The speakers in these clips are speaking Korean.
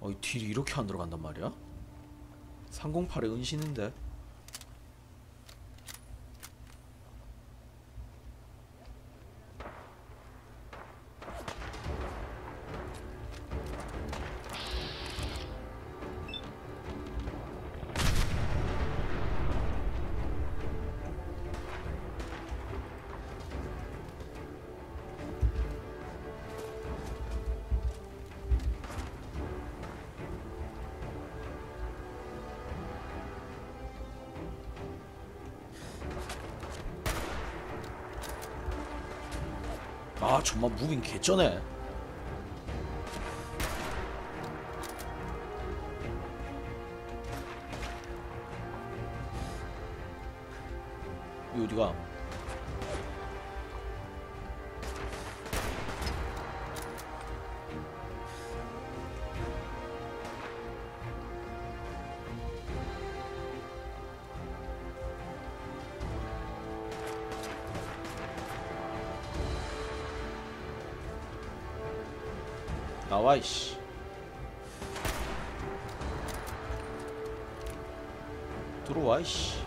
어이 딜이 이렇게 안 들어간단 말이야? 308의 은신인데 아 정말 무빙 개쩌네 나와 이씨. 들어와 이씨.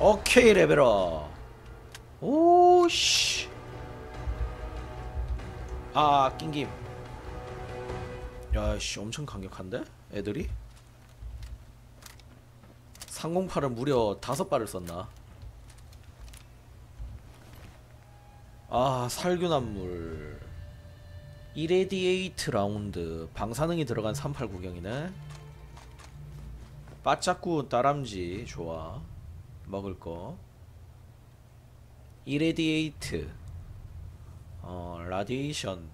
오케이 레벨업. 오씨. 아 낑김. 야씨 엄청 강력한데? 애들이? 308은 무려 다섯 발을 썼나? 아 살균합물 이레디에이트 라운드. 방사능이 들어간 38 구경이네. 빠짝구 다람쥐. 좋아. 먹을 거. 이레디에이트. 어 라디에이션.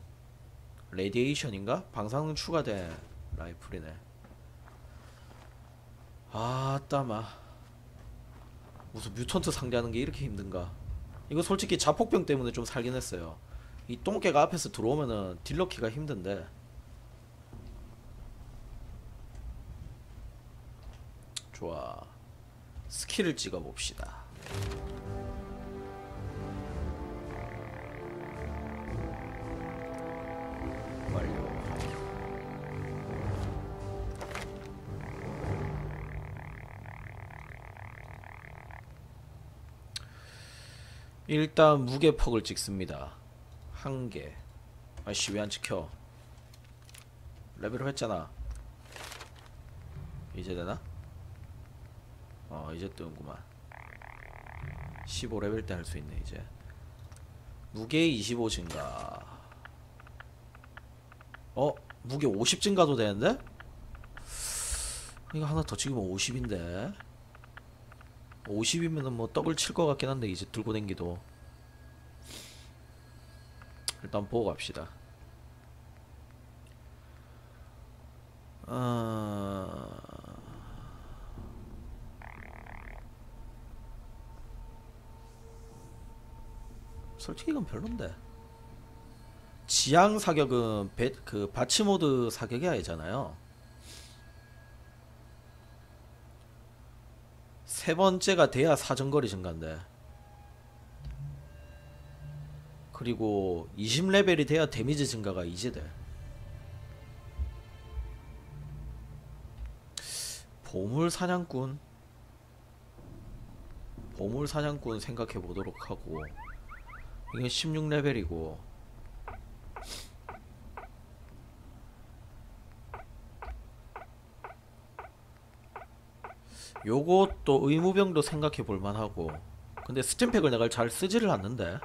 레디에이션인가? 방사능 추가된 라이플이네. 아 따마. 무슨 뮤턴트 상대하는 게 이렇게 힘든가? 이거 솔직히 자폭병 때문에 좀 살긴 했어요 이 똥개가 앞에서 들어오면은 딜러키가 힘든데. 좋아. 스킬을 찍어 봅시다. 완료. 일단 무게퍽을 찍습니다 한 개. 아씨 왜 안 찍혀? 레벨업 했잖아. 이제 되나? 어 이제 뜨는구만. 15레벨 때 할 수 있네 이제. 무게 25 증가. 어 무게 50 증가도 되는데? 이거 하나 더 찍으면 50인데. 50이면은 뭐 떡을 칠 것 같긴 한데 이제 들고 댕기도. 일단 보고 갑시다. 어... 솔직히 이건 별론데. 지향 사격은 배, 그 바치 모드 사격이 아니잖아요. 세 번째가 돼야 사정거리 증가인데. 그리고 20레벨이 돼야 데미지 증가가 이제 돼. 보물 사냥꾼? 보물 사냥꾼 생각해 보도록 하고 이건 16레벨이고. 요것도 의무병도 생각해 볼 만하고. 근데 스팀팩을 내가 잘 쓰지를 않는데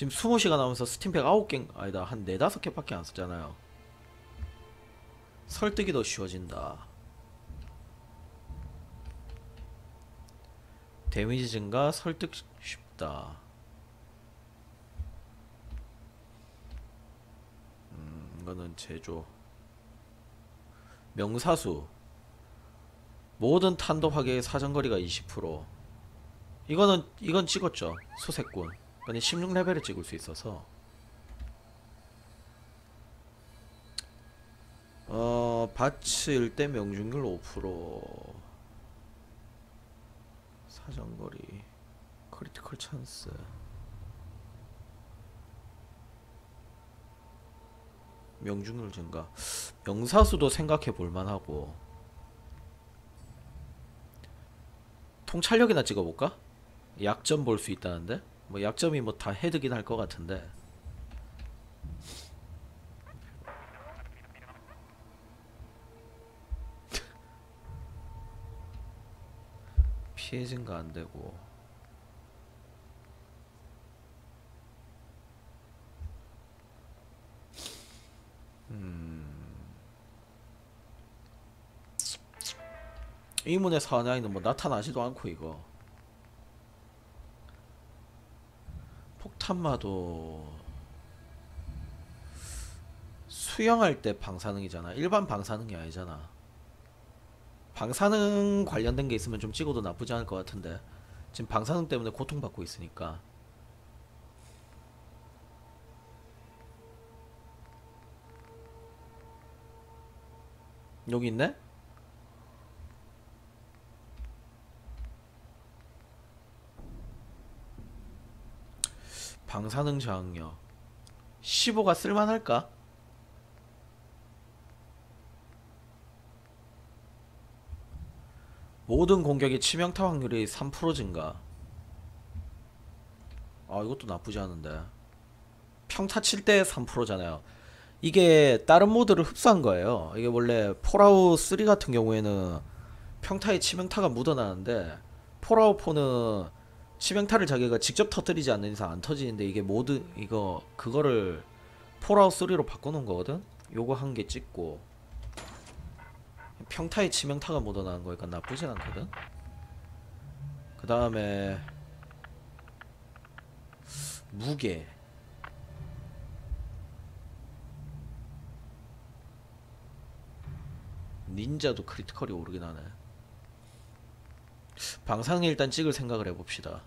지금 20시간 하면서 스팀팩 9개 아니다 한 4, 5개밖에 안 썼잖아요. 설득이 더 쉬워진다. 데미지 증가 설득 쉽다. 음 이거는 제조. 명사수. 모든 탄도 파괴의 사정거리가 20% 이거는 이건 찍었죠. 수색꾼 근데 16레벨에 찍을 수 있어서 어 바츠일 때 명중률 5% 사정거리. 크리티컬 찬스 명중률 증가. 명사수도 생각해 볼 만하고. 통찰력이나 찍어볼까? 약점 볼 수 있다는데 뭐 약점이 뭐 다 헤드긴 할 것 같은데. 피해 증가 안 되고. 의문의 사나이는 뭐 나타나지도 않고 이거 폭 탄마도 수영할 때 방사능이잖아. 일반 방사능이 아니잖아. 방사능 관련된 게 있으면 좀 찍어도 나쁘지 않을 것 같은데 지금 방사능 때문에 고통받고 있으니까. 여기 있네? 방사능 저항력 15가 쓸만할까? 모든 공격의 치명타 확률이 3% 증가. 아 이것도 나쁘지 않은데. 평타 칠 때 3%잖아요. 이게 다른 모드를 흡수한 거예요. 이게 원래 폴아웃 3 같은 경우에는 평타에 치명타가 묻어나는데 폴아웃 4는 치명타를 자기가 직접 터뜨리지 않는 이상 안 터지는데 이게 모드 이거 그거를 폴아웃 3로 바꿔놓은 거거든? 요거 한 개 찍고. 평타에 치명타가 묻어나는 거니까 나쁘진 않거든? 그 다음에 무게. 닌자도 크리티컬이 오르긴 하네. 방사능 일단 찍을 생각을 해봅시다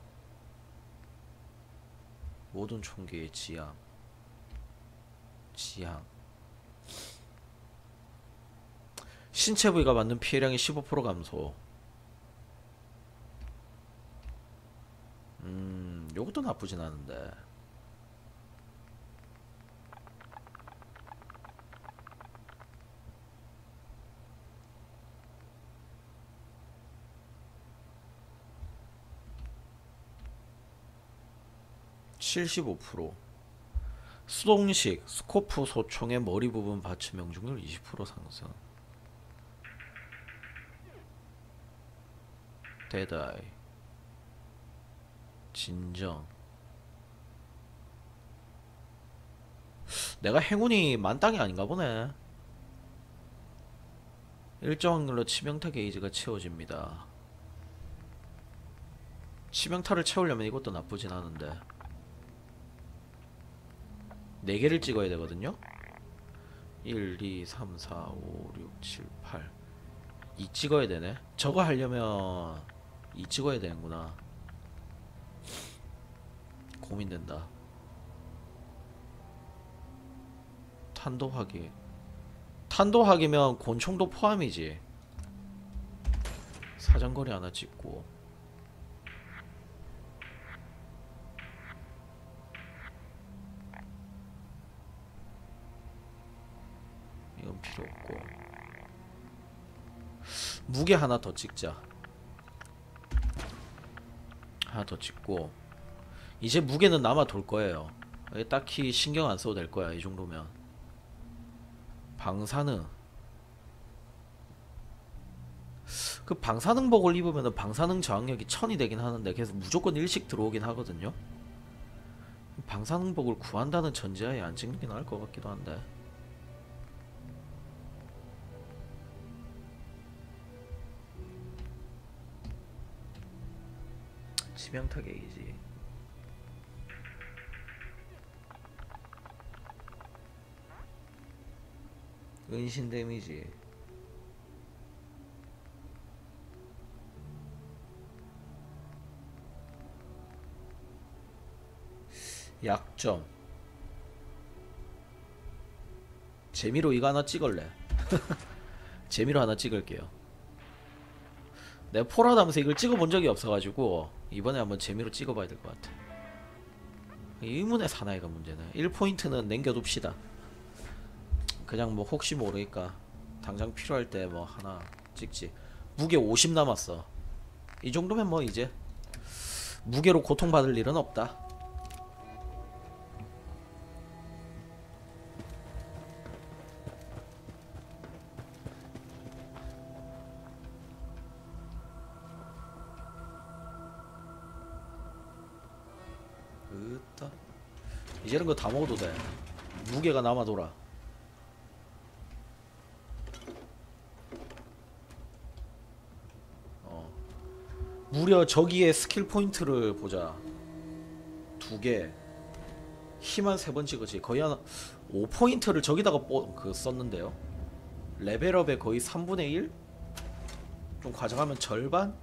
모든 총기의 지향 지향. 신체 부위가 맞는 피해량이 15% 감소. 음 요것도 나쁘진 않은데 (75%) 수동식 스코프 소총의 머리 부분 받침 명중률 20% 상승. 데다이 진정. 내가 행운이 만땅이 아닌가 보네. 일정 확률로 치명타 게이지가 채워집니다. 치명타를 채우려면 이것도 나쁘진 않은데 4개를 찍어야 되거든요. 1, 2, 3, 4, 5, 6, 7, 8 2 찍어야 되네. 저거 하려면 2 찍어야 되는구나. 고민된다. 탄도하기. 탄도하기면 곤충도 포함이지. 사정거리 하나 찍고 이건 필요 없고. 무게 하나 더 찍자. 하나 더 찍고. 이제 무게는 남아 돌 거예요. 딱히 신경 안 써도 될 거야 이 정도면. 방사능. 그 방사능복을 입으면 방사능 저항력이 천이 되긴 하는데 그래서 무조건 일식 들어오긴 하거든요. 방사능복을 구한다는 전제하에 안 찍는 게 나을 것 같기도 한데 치명타 게이지. 은신 데미지. 약점. 재미로 이거 하나 찍을래? 재미로 하나 찍을게요. 내가 포라다면서 이걸 찍어본 적이 없어가지고 이번에 한번 재미로 찍어봐야 될 것 같아. 의문의 사나이가 문제네. 1포인트는 남겨둡시다. 그냥 뭐 혹시 모르니까 당장 필요할 때 뭐 하나 찍지. 무게 50 남았어. 이 정도면 뭐 이제 무게로 고통받을 일은 없다 이제는 거다 먹어도 돼. 무게가 남아 돌아. 어. 무려 저기에 스킬 포인트를 보자. 두개. 힘한 세 번 찍었지. 거의 한 5포인트를 저기다가 뽀, 그 썼는데요. 레벨업의 거의 3분의 1? 좀 가져가면 절반?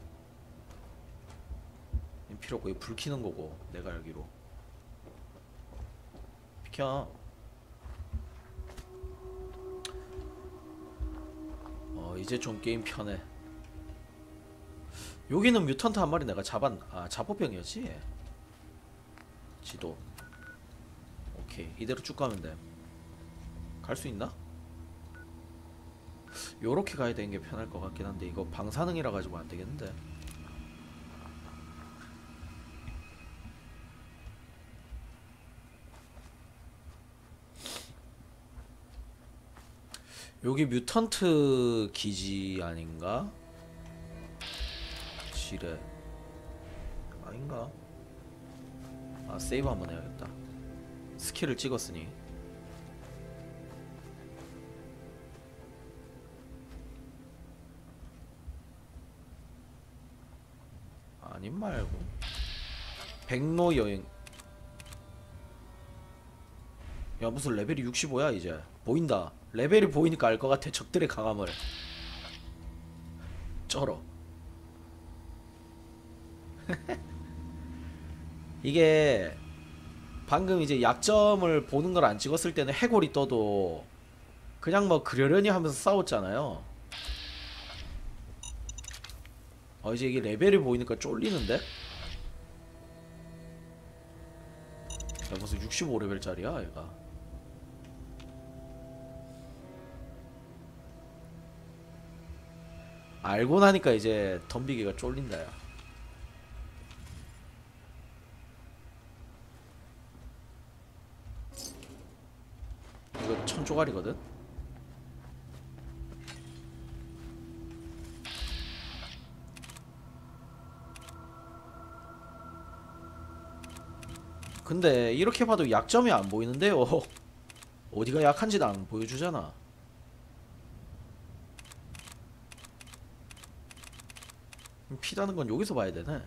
필요 없고 불 켜는 거고 내가 알기로 비켜. 어 이제 좀 게임 편해. 여기는 뮤턴트 한 마리 내가 잡았 아 자포병이었지? 지도. 오케이. 이대로 쭉 가면 돼갈 수 있나? 요렇게 가야 되는 게 편할 것 같긴 한데 이거 방사능이라 가지고 안 되겠는데 여기 뮤턴트 기지 아닌가? 지뢰. 아닌가? 아 세이브 한번 해야겠다. 스킬을 찍었으니. 아님 말고. 백로 여행. 야 무슨 레벨이 65야 이제? 보인다 레벨이 보이니까 알 것 같아 적들의 강함을. 쩔어. 이게 방금 이제 약점을 보는 걸 안 찍었을 때는 해골이 떠도 그냥 뭐 그러려니 하면서 싸웠잖아요. 어 이제 이게 레벨이 보이니까 쫄리는데? 야 무슨 65레벨짜리야 얘가 알고 나니까 이제 덤비기가 쫄린다 야 이거 천조가리거든? 근데 이렇게 봐도 약점이 안 보이는데요. 어디가 약한지도 안 보여주잖아 피다는 건 여기서 봐야 되네.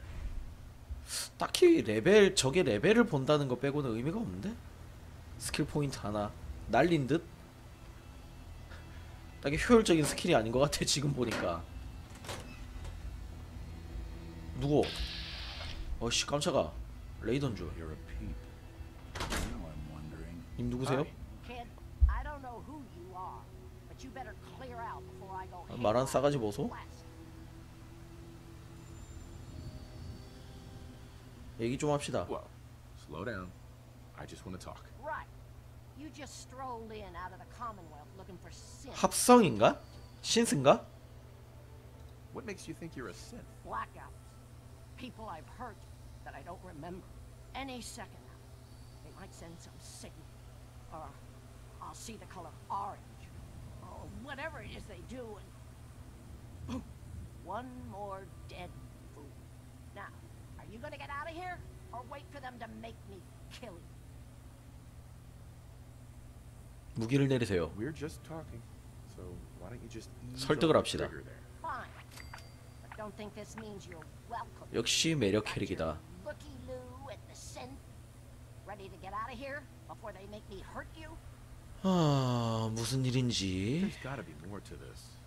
딱히 레벨 적의 레벨을 본다는 거 빼고는 의미가 없는데? 스킬 포인트 하나 날린 듯? 딱히 효율적인 스킬이 아닌 것 같아 지금 보니까. 누구? 어씨 깜짝아. 레이던 줄. 님 누구세요? 아, 말한 싸가지 보소? 얘기 좀 합시다. Whoa. Slow down. I just want to talk. Right. You just strolled in out of the Commonwealth looking for sin. 합성인가? 신스인가? What makes you think you're a synth? Blackouts. People I've hurt that I don't remember. Any second now, they might send some signal, or I'll see the color orange, or whatever it is they do, and boom, one more dead gonna get out of here, or wait for them to make me kill you? 무기를 내리세요. We're just talking. So why don't you just 설득을 합시다. Fine. But don't think this means you're welcome. 역시 매력 캐릭이다. Looky Loo and the synth. Ready to get out of here before they make me hurt you? 아 무슨 일인지. There's gotta be more to this.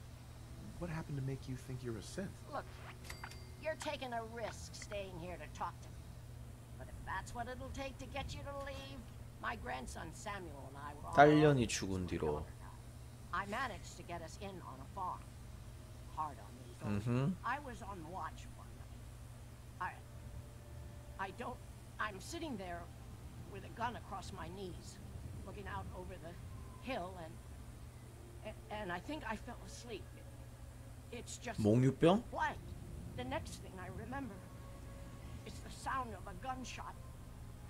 What happened to make you think you're a synth? Look, you're taking a risk staying here to talk to me. But if that's what it'll take to get you to leave, my grandson Samuel and I were all 딸년이 죽은 뒤로. I managed to get us in on a farm. Hard on me. though. 음. I was on watch one night. I I don't I'm sitting there with a gun across my knees, looking out over the hill and and I think I fell asleep. It's just 몽유병? blank. The next thing I remember is the sound of a gunshot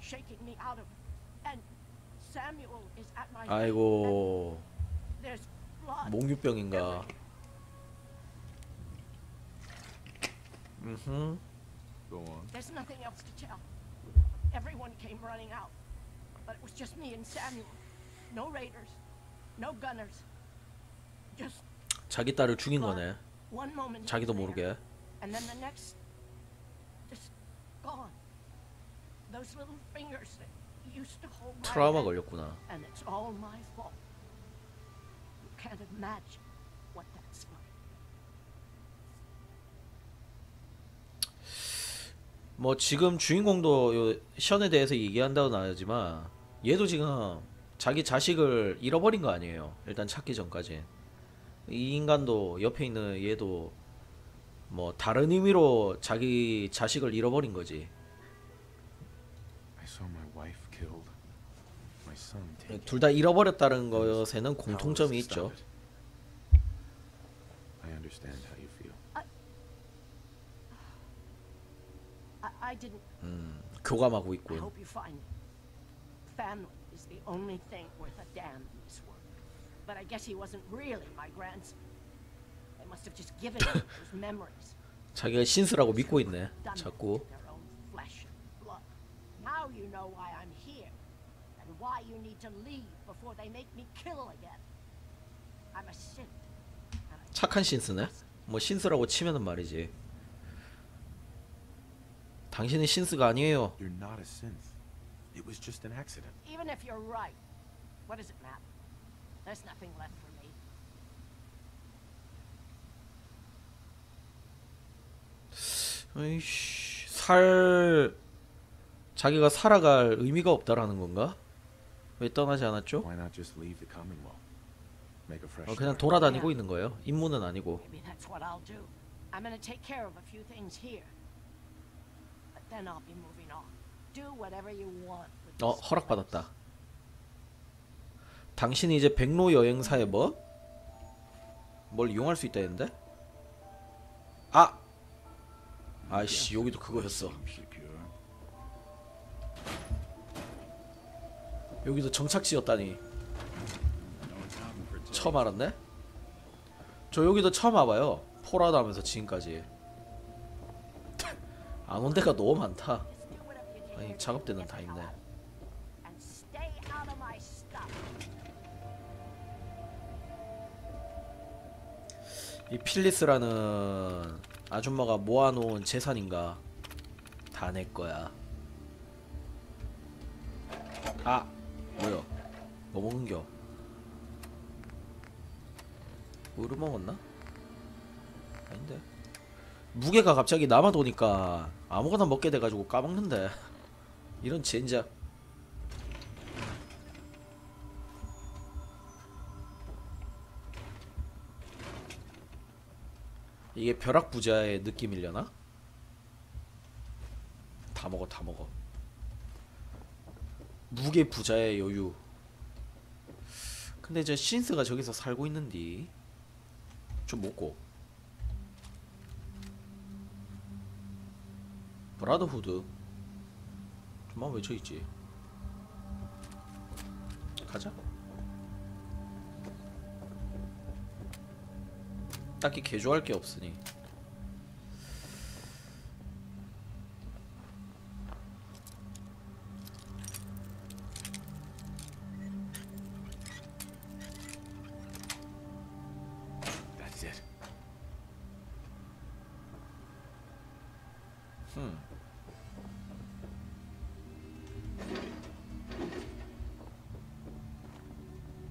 shaking me out of it. And Samuel is at my 아이고 there's blood. 몽유병인가? 음. Go on. There's nothing else to tell. Everyone came running out. But it was just me and Samuel. No raiders. No gunners. Just 자기 딸을 죽인 거네. one moment. he 자기도 모르게. And then the next, just gone. Those little fingers that used to hold my 트라우마 hand, 걸렸구나. And it's all my fault. You can't imagine what that's like. 뭐 지금 주인공도 요 션에 대해서 얘기한다고는 안 하지만 얘도 지금 자기 자식을 잃어버린 거 아니에요. 일단 찾기 전까지. 이 인간도 옆에 있는 얘도 뭐 다른 의미로 자기 자식을 잃어버린 거지. I saw my wife killed. My son taken. 둘다 잃어버렸다는 것에는 공통점이 있죠. stop it. I understand how you feel. I, I didn't. 음, 교감하고 있군. hope you find it. Family is the only thing worth a damn in this world. But I guess he wasn't really my grandson. 자기가 신스라고 믿고 있네. 자꾸. Now you know why I'm here, and why you need to leave before they make me kill again. I'm a synth. 착한 신스네. 뭐 신스라고 치면은 말이지. 당신은 신스가 아니에요. You're not a synth. It was just an accident. Even if you're right, what does it matter? There's nothing left for me. 에이씨, 살 자기가 살아갈 의미가 없다라는 건가? 왜 떠나지 않았죠? 어, 그냥. 돌아다니고 있는 거예요. 임무는 아니고. Maybe that's what I'll do. I'm gonna take care of a few things here. But then I'll be moving on. Do whatever you want with 어, 허락받았다. 당신이 이제 백로 여행사에 뭐? 뭘 이용할 수 있다는데? 아! 아이씨, 여기도 그거였어. 여기도 정착지였다니. 처음 알았네? 저 여기도 처음 와봐요. 포라도 하면서 지금까지. 안 온 데가 너무 많다. 아니, 작업대는 다 있네. 이 필리스라는 아줌마가 모아놓은 재산인가 다 내 거야. 아 뭐야? 뭐 먹은겨? 우르 먹었나? 아닌데. 무게가 갑자기 남아도니까 아무거나 먹게 돼가지고 까먹는데. 이런 젠장. 이게 벼락 부자의 느낌이려나? 다 먹어 다 먹어. 무게 부자의 여유. 근데 저 신스가 저기서 살고 있는디? 좀 먹고. 브라더후드. 좀만 외쳐있지. 가자 딱히 개조할 게 없으니. 음.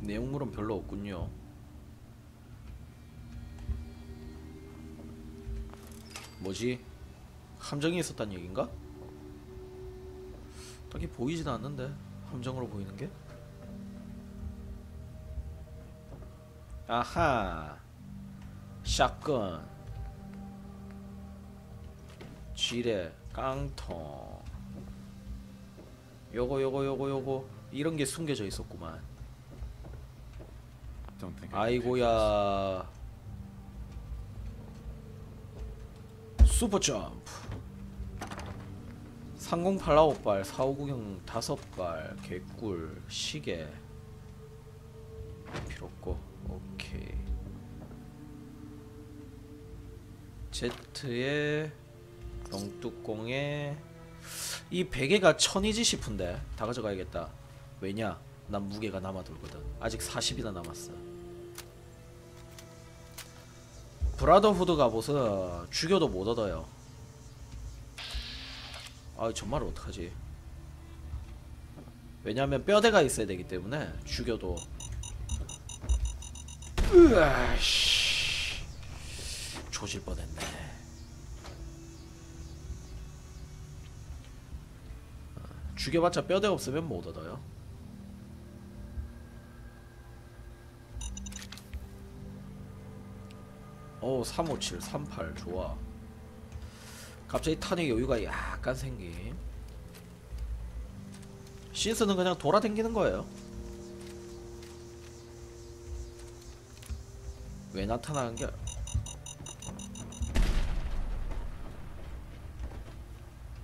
내용물은 별로 없군요. 뭐지? 함정이 있었단 얘긴가? 딱히 보이진 않는데 함정으로 보이는 게? 아하 샷건 지뢰 깡통 요거 요거 요거 요거 이런 게 숨겨져 있었구만 아이고야 슈퍼 점프. 상공팔 아홉 발 사오구경 다섯 발 개꿀 시계. 필요 없고 오케이. 제트에 병뚜껑에. 이 베개가 천이지 싶은데 다 가져가야겠다. 왜냐? 난 무게가 남아돌거든. 아직 40이나 남았어 브라더후드 갑옷은 죽여도 못 얻어요. 아 정말 어떡하지? 왜냐면 뼈대가 있어야 되기 때문에 죽여도. 으아씨. 조질 뻔했네. 어, 죽여봤자 뼈대 없으면 못 얻어요 오 357, 38 좋아. 갑자기 탄의 여유가 약간 생김. 신스는 그냥 돌아댕기는 거예요. 왜 나타나는 게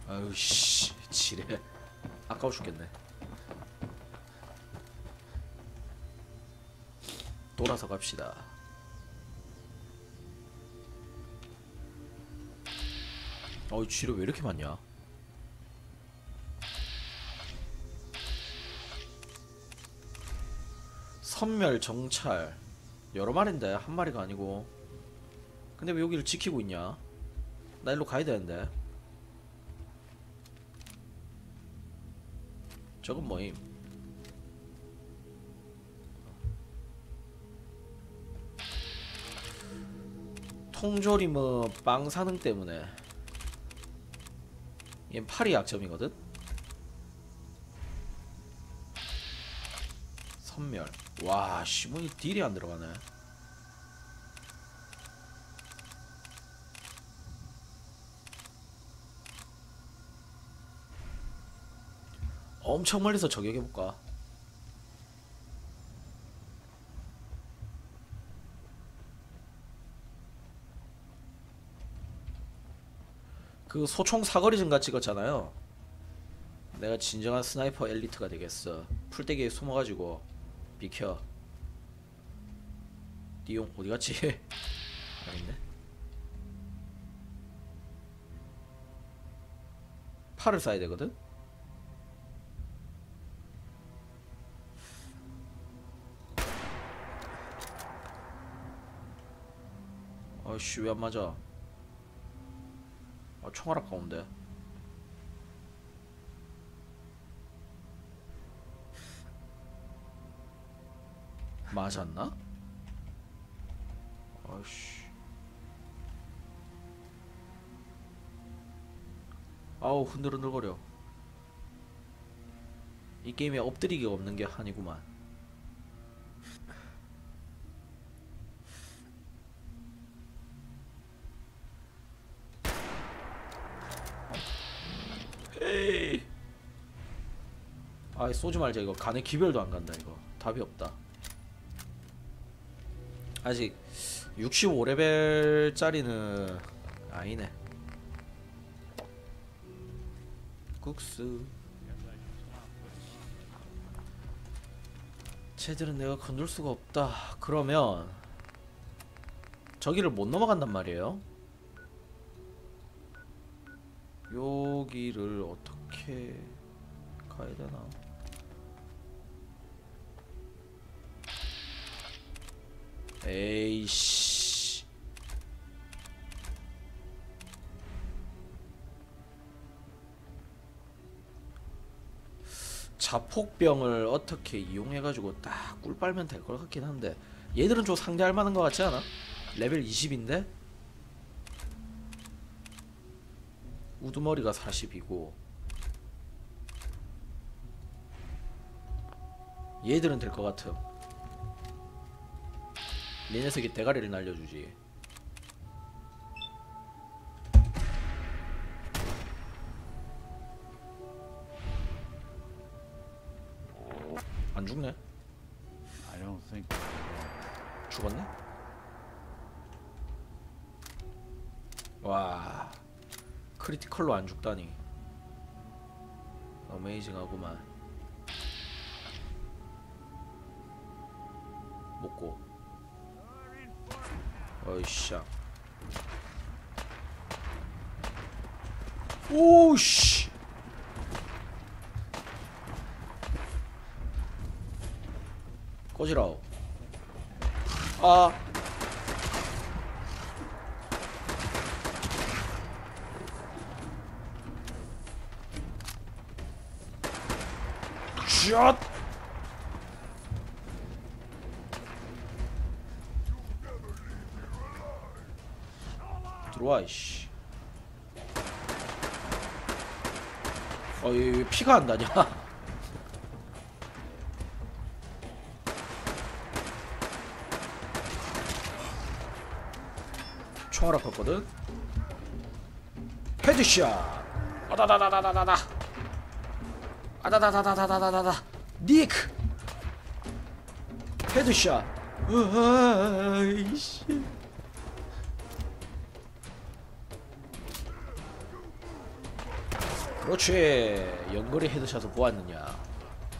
아유 씨 지뢰. 아까워 죽겠네. 돌아서 갑시다 어이 쥐를 왜 이렇게 많냐? 선멸 정찰 여러 마리인데 한 마리가 아니고 근데 왜 여기를 지키고 있냐? 나 일로 가야 되는데 저건 뭐임? 통조림은 빵 사능 때문에 얘 팔이 약점이거든? 선멸. 와 시몬이 딜이 안 들어가네. 엄청 멀리서 저격해볼까 그 소총 사거리증가 찍었잖아요. 내가 진정한 스나이퍼 엘리트가 되겠어. 풀떼기에 숨어가지고 비켜. 니용 어디 갔지? 아닌데. 팔을 쏴야 되거든. 아씨 왜 안 맞아? 아, 총알 아까운데. 맞았나? 아씨. 아우 흔들흔들거려. 이 게임에 엎드리기가 없는 게 한이구만. 아 쏘지 말자 이거. 간에 기별도 안 간다 이거. 답이 없다. 아직 65레벨짜리는 아니네. 국수. 쟤들은 내가 건들 수가 없다. 그러면 저기를 못 넘어간단 말이에요? 여기를 어떻게 가야 되나? 에이씨. 자폭병을 어떻게 이용해가지고 딱 꿀 빨면 될 것 같긴 한데 얘들은 좀 상대할 만한 것 같지 않아? 레벨 20인데? 우두머리가 40이고 얘들은 될 것 같음 내 녀석이 대가리를 날려주지. 안 죽네. 죽었네? 와 크리티컬로 안 죽다니. 어메이징하구만. 먹고 っしゃおーし。こちらをあ。ーちょっ 들어와 이씨 어이 왜 피가 안 나냐 총알 아팠거든 헤드샷 아다다다다다다다 아다다다다다다다다 니크 헤드샷 으아이씨 그렇지 연거리 헤드샷을 보았느냐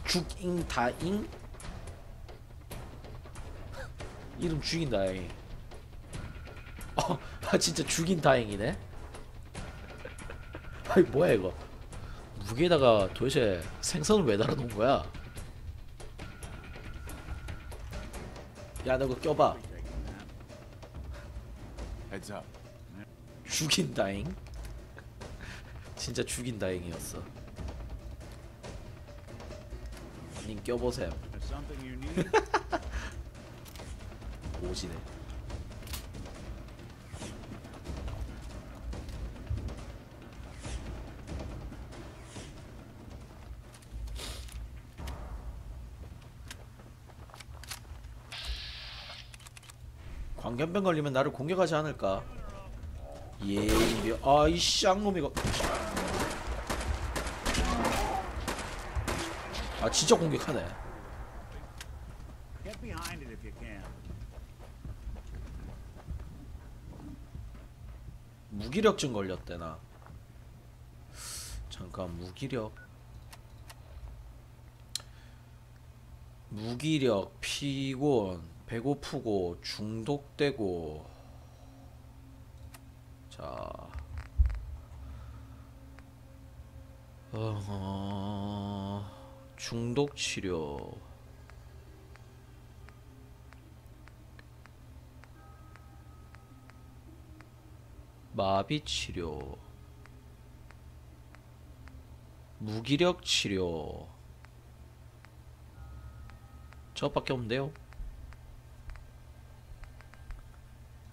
죽잉 다잉 이름 죽인 다잉 어, 아 진짜 죽인 다행이네. 아이 뭐야 이거? 무게에다가 도대체 생선을 왜 달아놓은 거야? 야, 너 그거 껴봐. 죽인 다행. 진짜 죽인 다행이었어. 님 껴보셈. 오지네. 광견병 걸리면 나를 공격하지 않을까? 예, 이병. 아이 쌍놈 이거. 아 진짜 공격하네. 무기력증 걸렸대 나. 잠깐 무기력. 무기력, 피곤, 배고프고 중독되고. 자. 어, 중독 치료. 마비 치료, 무기력 치료. 저밖에 없는데요.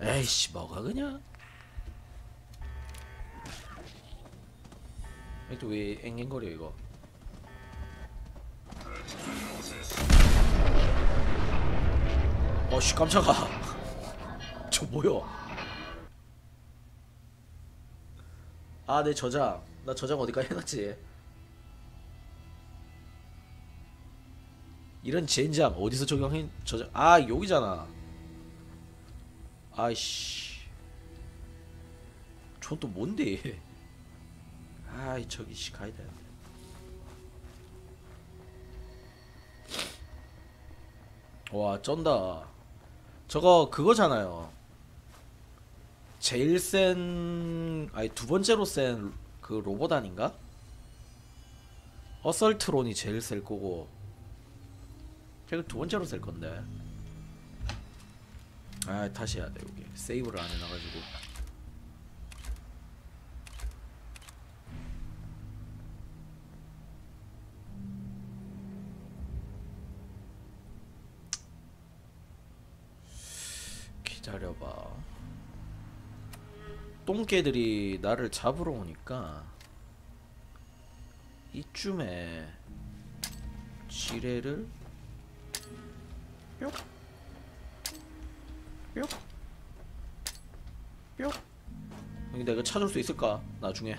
에이씨 뭐가 그냥. 또 왜 앵앵거려 이거? 어씨 깜짝아. 저 뭐야? 아, 내 저장. 나 저장 어디까지 해놨지? 이런 젠장 어디서 적용해? 저장. 아, 여기잖아. 아이씨. 전 또 뭔데? 아이, 저기 씨 가야 돼. 와, 쩐다. 저거 그거잖아요. 제일 센 아니 두 번째로 센 그 로봇 아닌가? 어설트론이 제일 셀 거고 제가 두 번째로 셀 건데 아 다시 해야 돼 여기 세이브를 안 해놔가지고 기다려봐 똥개들이 나를 잡으러 오니까 이쯤에 지뢰를 뿅 뿅. 뿅. 내가 찾을 수 있을까? 나중에.